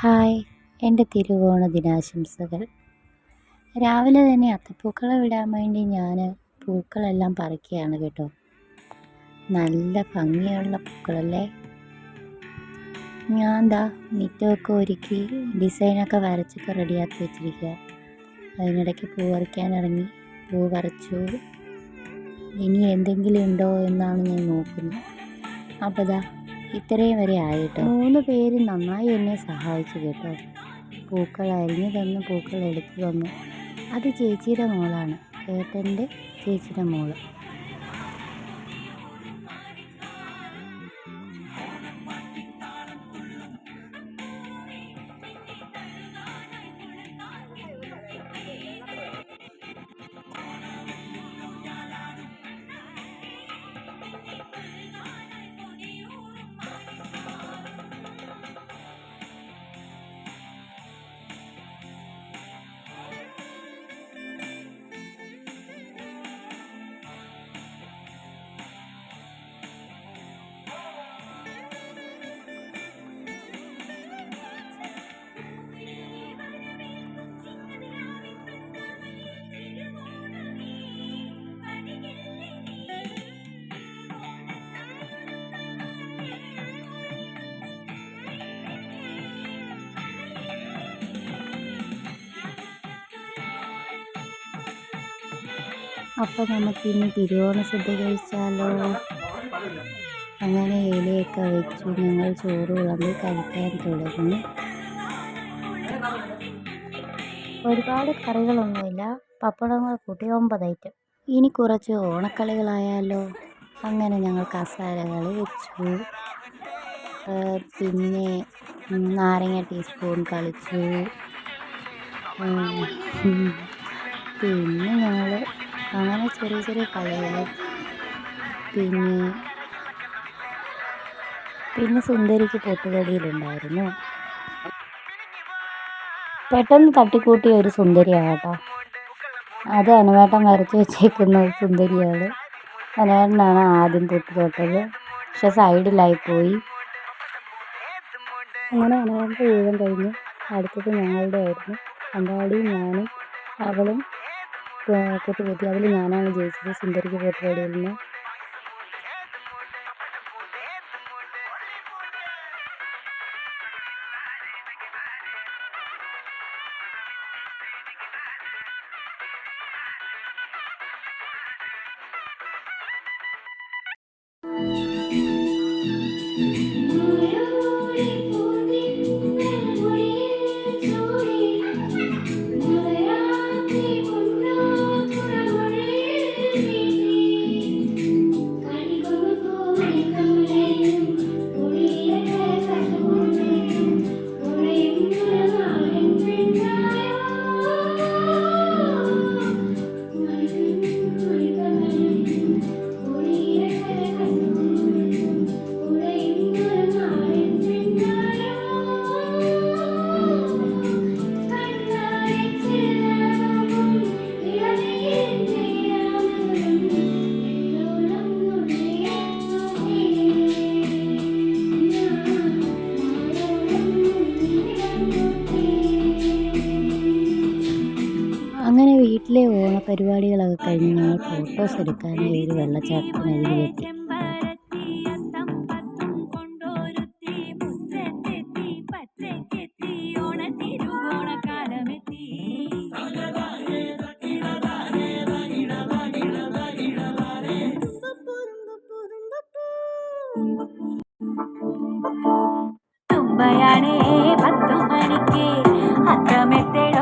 Hi എന്റെ തിരുവോണ ദിനാശംസകൾ. രാവിലെ തന്നെ അത്തപ്പൂക്കളെ വിടാൻ വേണ്ടി ഞാൻ പൂക്കളെല്ലാം പറിക്കുകയാണ് കേട്ടോ. നല്ല ഭംഗിയുള്ള പൂക്കളല്ലേ? ഞാൻ എന്താ മിറ്റമൊക്കെ ഒരുക്കി ഡിസൈനൊക്കെ വരച്ചൊക്കെ റെഡിയാക്കി വെച്ചിരിക്കുക അതിനിടയ്ക്ക് പൂ പറിക്കാൻ ഇറങ്ങി പൂ പറിച്ചു. ഇനി എന്തെങ്കിലും ഉണ്ടോ എന്നാണ് ഞാൻ നോക്കുന്നത്. അപ്പോൾ ഇത്രയും വരെ ആയിട്ടോ? മൂന്ന് പേര് നന്നായി എന്നെ സഹായിച്ചു കേട്ടോ. പൂക്കൾ അരിഞ്ഞു തന്നു പൂക്കൾ എടുത്തു തന്നു. അത് ചേച്ചിയുടെ മോളാണ്. ഏട്ടന്റെ ചേച്ചിയുടെ മോൾ. അപ്പോൾ നമുക്ക് ഇനി തിരുവോണ സദ്യ കഴിച്ചാലോ? അങ്ങനെ ഇലയൊക്കെ വെച്ചു. ഞങ്ങൾ ചോറ് വിളമ്പി കഴിക്കാൻ തുടങ്ങി. ഒരുപാട് കറികളൊന്നുമില്ല. പപ്പടങ്ങൾ കൂട്ടി ഒമ്പത് ഐറ്റം ഇനി കുറച്ച് ഓണക്കളികളായാലോ? അങ്ങനെ ഞങ്ങൾ കസാലകൾ വെച്ചു. പിന്നെ നാരങ്ങ ടീസ്പൂൺ കളിച്ചു. പിന്നെ ഞങ്ങൾ അങ്ങനെ ചെറിയ ചെറിയ കളികൾ പിന്നെ പിന്നെ സുന്ദരിക്ക് പൊട്ടുകടിയിലുണ്ടായിരുന്നു പെട്ടെന്ന് തട്ടിക്കൂട്ടിയ ഒരു സുന്ദരിയാട്ടോ അത് അനുവേട്ടം വരച്ച് വെച്ചേക്കുന്ന ഒരു സുന്ദരിയാണ്. അനുവേട്ടനാണ് ആദ്യം പൊട്ടുതൊട്ടത്. പക്ഷെ സൈഡിലായി പോയി. അങ്ങനെ അനുവേട്ടന്റെ ഊഴം കഴിഞ്ഞ് അടുത്തത് ഞങ്ങളുടെ ആയിരുന്നു അമ്പാടിയും ഞാനും അവളും പൊട്ട് പൊട്ടി അതിൽ ഞാനാണ് ജയിച്ചത്. സുന്ദരിക്ക് പൊട്ടുപടിയിൽ നിന്ന് അങ്ങനെ വീട്ടിലെ ഓണപരിപാടികളൊക്കെ കഴിഞ്ഞ് ഞങ്ങൾ ഫോട്ടോസ് എടുക്കാനായി ഒരു വെള്ളച്ചാട്ടത്തിനരികിലെത്തി തുമ്പയാണേ പത്തു മണിക്ക് അത്തമെത്തേടൊത്ത